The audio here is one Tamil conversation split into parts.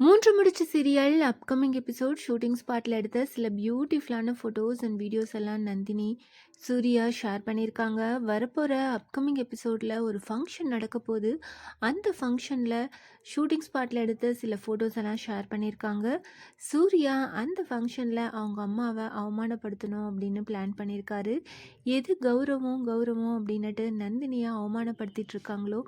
மூன்று முடிச்சு சீரியல் அப்கமிங் எபிசோட் ஷூட்டிங் ஸ்பாட்டில் எடுத்த சில பியூட்டிஃபுல்லான ஃபோட்டோஸ் அண்ட் வீடியோஸ் எல்லாம் நந்தினி சூர்யா ஷேர் பண்ணியிருக்காங்க. வரப்போகிற அப்கமிங் எபிசோடில் ஒரு ஃபங்க்ஷன் நடக்க போகுது. அந்த ஃபங்க்ஷனில் ஷூட்டிங் ஸ்பாட்டில் எடுத்த சில ஃபோட்டோஸ் எல்லாம் ஷேர் பண்ணியிருக்காங்க. சூர்யா அந்த ஃபங்க்ஷனில் அவங்க அம்மாவை அவமானப்படுத்தணும் அப்படின்னு பிளான் பண்ணியிருக்காரு. எது கௌரவம் கௌரவம் அப்படின்னுட்டு நந்தினியை அவமானப்படுத்திட்டு இருக்காங்களோ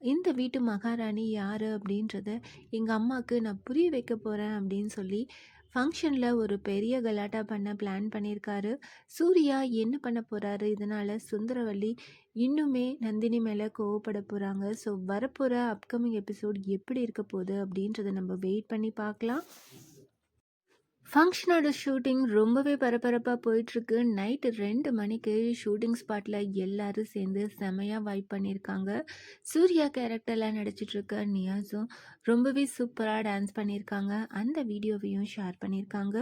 இந்த வீட்டு மகாராணி யார் அப்படின்றத எங்கள் அம்மாவுக்கு நான் புரிய வைக்க போகிறேன் அப்படின்னு சொல்லி ஃபங்க்ஷனில் ஒரு பெரிய கலாட்டா பண்ண பிளான் பண்ணியிருக்காரு. சூர்யா என்ன பண்ண போகிறாரு இதனால் சுந்தரவல்லி இன்னுமே நந்தினி மேலே கோவப்பட போகிறாங்க ஸோ வரப்போகிற அப்கமிங் எபிசோட் எப்படி இருக்க போகுது அப்படின்றத நம்ம வெயிட் பண்ணி பார்க்கலாம். ஃபங்க்ஷனோட ஷூட்டிங் ரொம்பவே பரபரப்பாக போயிட்டுருக்கு. நைட்டு ரெண்டு மணிக்கு ஷூட்டிங் ஸ்பாட்டில் எல்லோரும் சேர்ந்து செமையாக வைப் பண்ணியிருக்காங்க. சூர்யா கேரக்டரில் நடிச்சிட்ருக்க நியாஸும் ரொம்பவே சூப்பராக டான்ஸ் பண்ணியிருக்காங்க. அந்த வீடியோவையும் ஷேர் பண்ணியிருக்காங்க.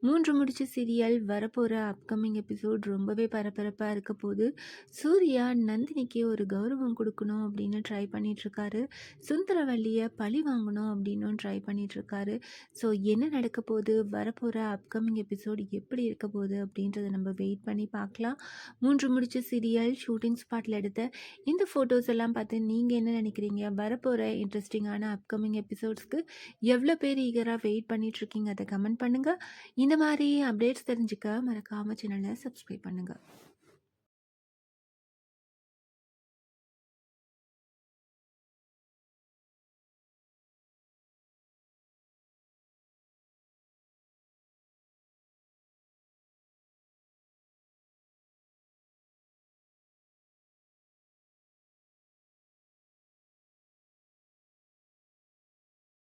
மூன்று முடிச்ச சீரியல் வரப்போகிற அப்கமிங் எபிசோட் ரொம்பவே பரபரப்பாக இருக்க போது சூர்யா நந்தினிக்கு ஒரு கௌரவம் கொடுக்கணும் அப்படின்னு ட்ரை பண்ணிகிட்ருக்காரு சுந்தரவல்லியை பழி வாங்கணும் அப்படின்னும் ட்ரை பண்ணிகிட்ருக்காரு ஸோ என்ன நடக்க போகுது? வர வரப்போகிற அப்கமிங் எபிசோடு எப்படி இருக்க போகுது அப்படின்றத நம்ம வெயிட் பண்ணி பார்க்கலாம். மூன்று முடிச்ச சீரியல் ஷூட்டிங் ஸ்பாட்டில் எடுத்த இந்த ஃபோட்டோஸ் எல்லாம் பார்த்து நீங்கள் என்ன நினைக்கிறீங்க? வரப்போகிற இன்ட்ரெஸ்டிங்கான அப்கமிங் எபிசோட்ஸ்க்கு எவ்வளோ பேர் ஈகராக வெயிட் பண்ணிகிட்ருக்கீங்க அதை கமெண்ட் பண்ணுங்கள் இந்த மாதிரி அப்டேட்ஸ் தெரிஞ்சுக்க மறக்காமல் சேனலை சப்ஸ்கிரைப் பண்ணுங்கள்